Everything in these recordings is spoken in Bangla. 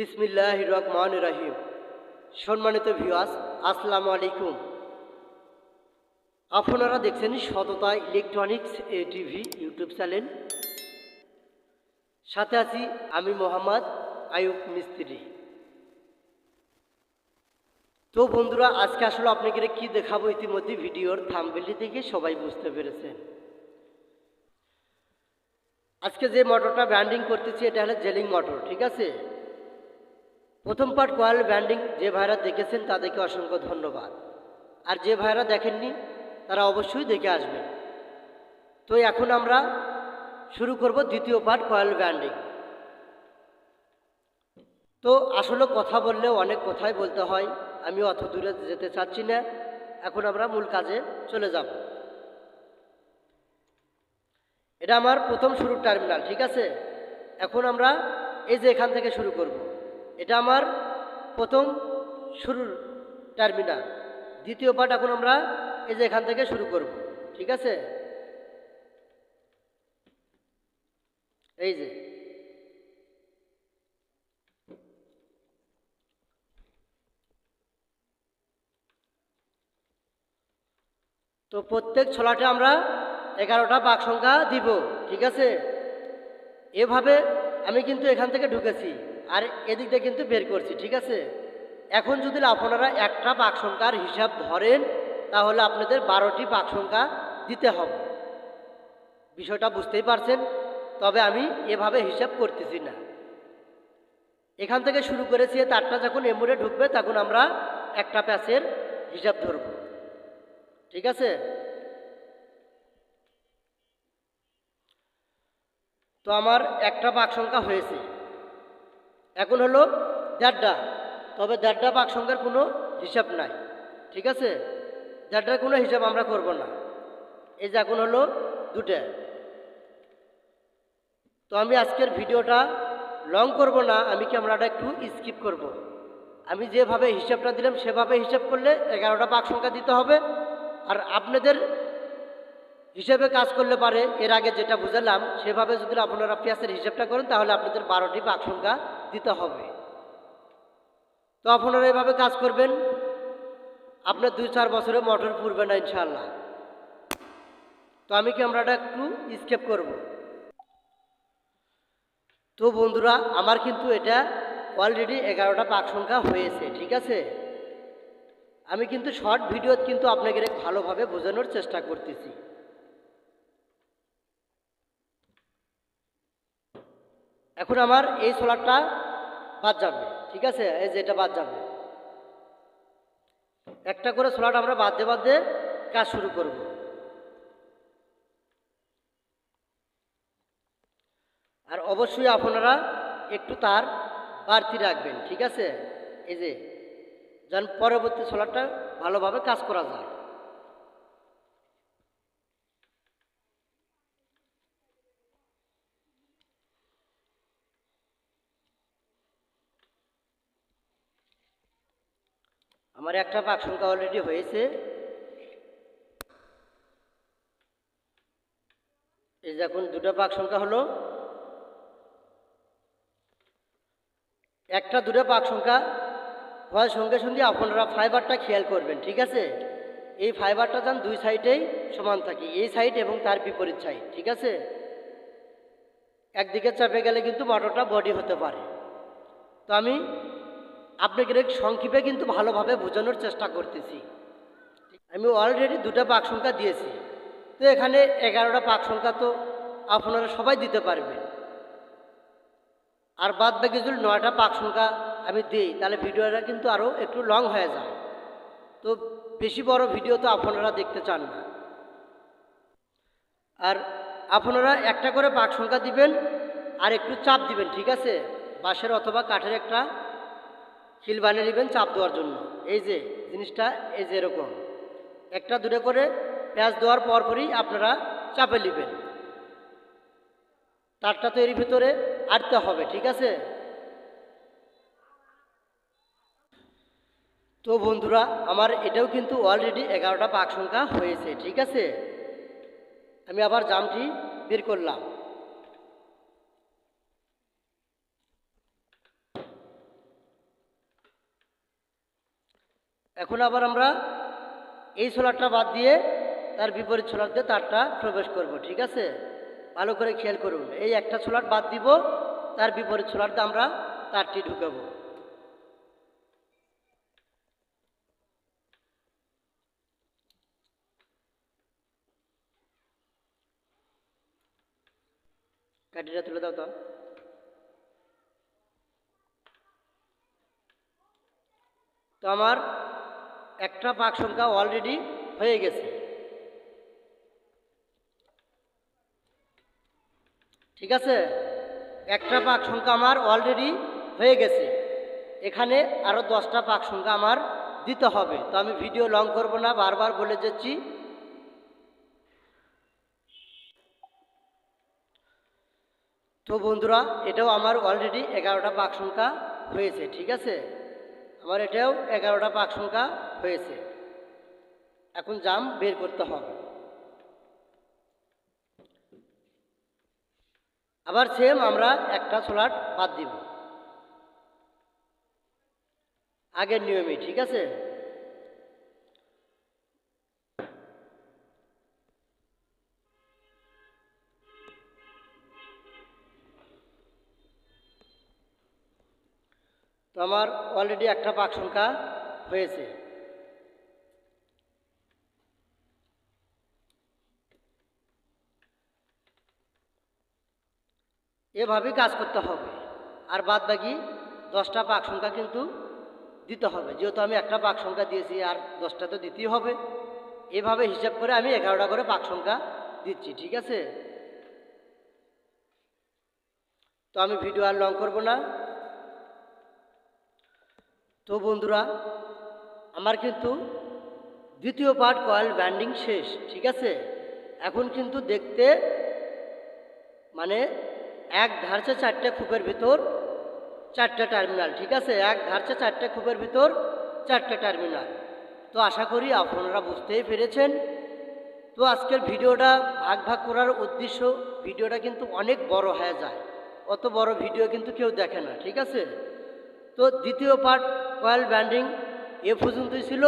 বিসমিল্লাহ রহমান রাহিম। সম্মানিত ভিউয়ার্স আসসালামু আলাইকুম। আপনারা দেখছেন Satata electronics A TV YouTube channel. সাথে আছি আমি মোহাম্মদ আয়ুব মিস্ত্রি। তো বন্ধুরা, আজকে আসলে আপনাকে কি দেখাবো ইতিমধ্যে? ভিডিওর থামবেলি থেকে সবাই বুঝতে পেরেছেন। আজকে যে মোটরটা ব্যান্ডিং করতেছি, এটা হলো জেলিং মোটর ঠিক আছে? প্রথম পার্ট কয়েল ব্যান্ডিং যে ভাইরা দেখেছেন তাদেরকে অসংখ্য ধন্যবাদ। আর যে ভাইরা দেখেননি, তারা অবশ্যই দেখে আসবেন। তো এখন আমরা শুরু করব দ্বিতীয় পার্ট কয়েল ব্যান্ডিং তো আসলে কথা বললে অনেক কথাই বলতে হয়, আমি অত দূরে যেতে চাচ্ছি না। এখন আমরা মূল কাজে চলে যাব। এটা আমার প্রথম শুরুর টার্মিনাল ঠিক আছে? এখন আমরা এই যে এখান থেকে শুরু করব। এটা আমার প্রথম শুরুর টার্মিনাল দ্বিতীয় পার্ট এখন আমরা এই যে এখান থেকে শুরু করব, ঠিক আছে? এই যে। তো প্রত্যেক ছলাটে আমরা এগারোটা বাক সংখ্যা দিব, ঠিক আছে? এভাবে আমি কিন্তু এখান থেকে ঢুকেছি। আর এদিক দিয়ে কিন্তু বের করছি, ঠিক আছে? এখন যদি আপনারা একটা পাক সংখ্যার হিসাব ধরেন, তাহলে আপনাদের বারোটি পাক সংখ্যা দিতে হবে। বিষয়টা বুঝতেই পারছেন? তবে আমি এভাবে হিসাব করতেছি না। এখান থেকে শুরু করেছি তারটা যখন এমুরে ঢুকবে, তখন আমরা একটা প্যাচের হিসাব ধরব। ঠিক আছে? তো আমার একটা বাক সংখ্যা হয়েছে। এখন হলো দেড়টা তবে দেড়টা পাক সংখ্যার কোনো হিসাব নাই। ঠিক আছে? দেড়টার কোনো হিসাব আমরা করব না। এই যে এখন হলো দুটা তো আমি আজকের ভিডিওটা লং করব না, আমি ক্যামেরাটা একটু স্কিপ করব। আমি যেভাবে হিসাবটা দিলাম, সেভাবে হিসাব করলে এগারোটা পাক সংখ্যা দিতে হবে। আর আপনাদের হিসেবে কাজ করলে পারে, এর আগে যেটা বুঝালাম, সেভাবে যদি আপনারা পেঁয়াজের হিসাবটা করেন, তাহলে আপনাদের বারোটি পাক সংখ্যা দিতে হবে। তো আপনারা এভাবে কাজ করবেন। আপনার দুই চার বছরে মোটর পুরবে না ইনশাল্লাহ তো আমি ক্যামেরাটা একটু স্কেপ করব। তো বন্ধুরা, আমার কিন্তু এটা অলরেডি এগারোটা পাক সংখ্যা হয়েছে, ঠিক আছে? আমি কিন্তু শর্ট ভিডিও কিন্তু আপনাকে ভালোভাবে বোঝানোর চেষ্টা করতেছি। এখন আমার এই সোলারটা বাদ যাবে, ঠিক আছে? এই যে এটা বাদ যাবে। একটা করে সোলার আমরা বাদ বাদ কাজ শুরু করব। আর অবশ্যই আপনারা একটু তার বাড়তি রাখবেন, ঠিক আছে? এই যে, যেন পরবর্তী সোলারটা ভালোভাবে কাজ করা যায়। আমার একটা পাক সংখ্যা অলরেডি হয়েছে। এই যে এখন দুটো পাক সংখ্যা হলো। একটা দুটো পাক সংখ্যা হওয়ার সঙ্গে সঙ্গে আপনারা ফাইবারটা খেয়াল করবেন, ঠিক আছে? এই ফাইবারটা যেন দুই সাইডেই সমান থাকে, এই সাইড এবং তার বিপরীত সাইড ঠিক আছে? একদিকে চাপে গেলে কিন্তু মোটরটা বডি হতে পারে। তো আমি আপনাকে সংক্ষেপে কিন্তু ভালোভাবে বোঝানোর চেষ্টা করতেছি। আমি অলরেডি দুটো পাক সংখ্যা দিয়েছি। তো এখানে এগারোটা পাক সংখ্যা তো আপনারা সবাই দিতে পারবেন। আর বাদ বাকি যদি নয়টা পাক সংখ্যা আমি দিই, তাহলে ভিডিওটা কিন্তু আরও একটু লং হয়ে যায়। তো বেশি বড় ভিডিও তো আপনারা দেখতে চান না। আর আপনারা একটা করে পাক সংখ্যা দিবেন আর একটু চাপ দিবেন, ঠিক আছে? বাঁশের অথবা কাঠের একটা খিল বানিয়ে নেবেন, চাপ দেওয়ার জন্য। এই যে জিনিসটা, এই যে এরকম। একটা দূরে করে পেঁয়াজ দেওয়ার পরপরই আপনারা চাপে নেবেন। তারটা তো এর ভিতরে আটতে হবে, ঠিক আছে? তো বন্ধুরা, আমার এটাও কিন্তু অলরেডি এগারোটা পাক সংখ্যা হয়েছে, ঠিক আছে? আমি আবার জামটি বের করলাম। এখন আবার আমরা এই সোলারটা বাদ দিয়ে তার বিপরীত সোলার দিয়ে তারটা প্রবেশ করব, ঠিক আছে? ভালো করে খেয়াল করুন, এই একটা সোলার বাদ দিব, তার বিপরীত সোলার দিয়ে আমরা তারটি ঢুকাবো। কাঠিটা তুলে দাও তো। তো আমার একটা পাক সংখ্যা অলরেডি হয়ে গেছে। ঠিক আছে? একটা পাক সংখ্যা আমার অলরেডি হয়ে গেছে। এখানে আরও দশটা পাক সংখ্যা আমার দিতে হবে। তো আমি ভিডিও লং করব না, বারবার বলে যাচ্ছি। তো বন্ধুরা, এটাও আমার অলরেডি এগারোটা পাক সংখ্যা হয়েছে, ঠিক আছে? আমার এটাও এগারোটা পাক সংখ্যা হয়েছে। এখন জাম বের করতে হবে। আবার সেম আমরা একটা সোলার বাদ দিব। আগের নিয়মে, ঠিক আছে? তো আমার অলরেডি একটা পাক সংখ্যা হয়েছে। এভাবেই কাজ করতে হবে। আর বাদ বাকি দশটা পাক সংখ্যা কিন্তু দিতে হবে। যেহেতু আমি একটা পাক সংখ্যা দিয়েছি, আর দশটা তো দিতেই হবে। এভাবে হিসাব করে আমি এগারোটা করে পাক সংখ্যা দিচ্ছি, ঠিক আছে? তো আমি ভিডিও আর লং করব না। তো বন্ধুরা, আমার কিন্তু দ্বিতীয় পার্ট কয়েল ব্যান্ডিং শেষ, ঠিক আছে? এখন কিন্তু দেখতে মানে এক ধারছে চারটে খুপের ভিতর চারটে টার্মিনাল ঠিক আছে? এক ধারছে চারটে খুপের ভিতর চারটে টার্মিনাল তো আশা করি আপনারা বুঝতেই পেরেছেন। তো আজকের ভিডিওটা ভাগ ভাগ করার উদ্দেশ্য, ভিডিওটা কিন্তু অনেক বড় হয়ে যায়। অত বড় ভিডিও কিন্তু কেউ দেখে না, ঠিক আছে? তো দ্বিতীয় পার্ট কয়েল ব্যান্ডিং এ পর্যন্তই ছিল।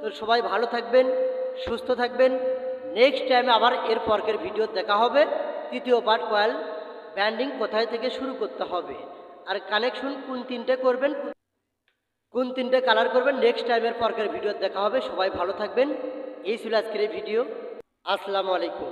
তো সবাই ভালো থাকবেন, সুস্থ থাকবেন। নেক্সট টাইমে আবার এর পরকের ভিডিও দেখা হবে। তৃতীয় পার্ট কয়েল ব্যান্ডিং কোথায় থেকে শুরু করতে হবে? আর কানেকশন কোন তিনটে করবেন, কোন তিনটে কালার করবেন নেক্সট টাইমের পরকের ভিডিও দেখা হবে। সবাই ভালো থাকবেন। এই ছিল আজকের এই ভিডিও আসসালামু আলাইকুম।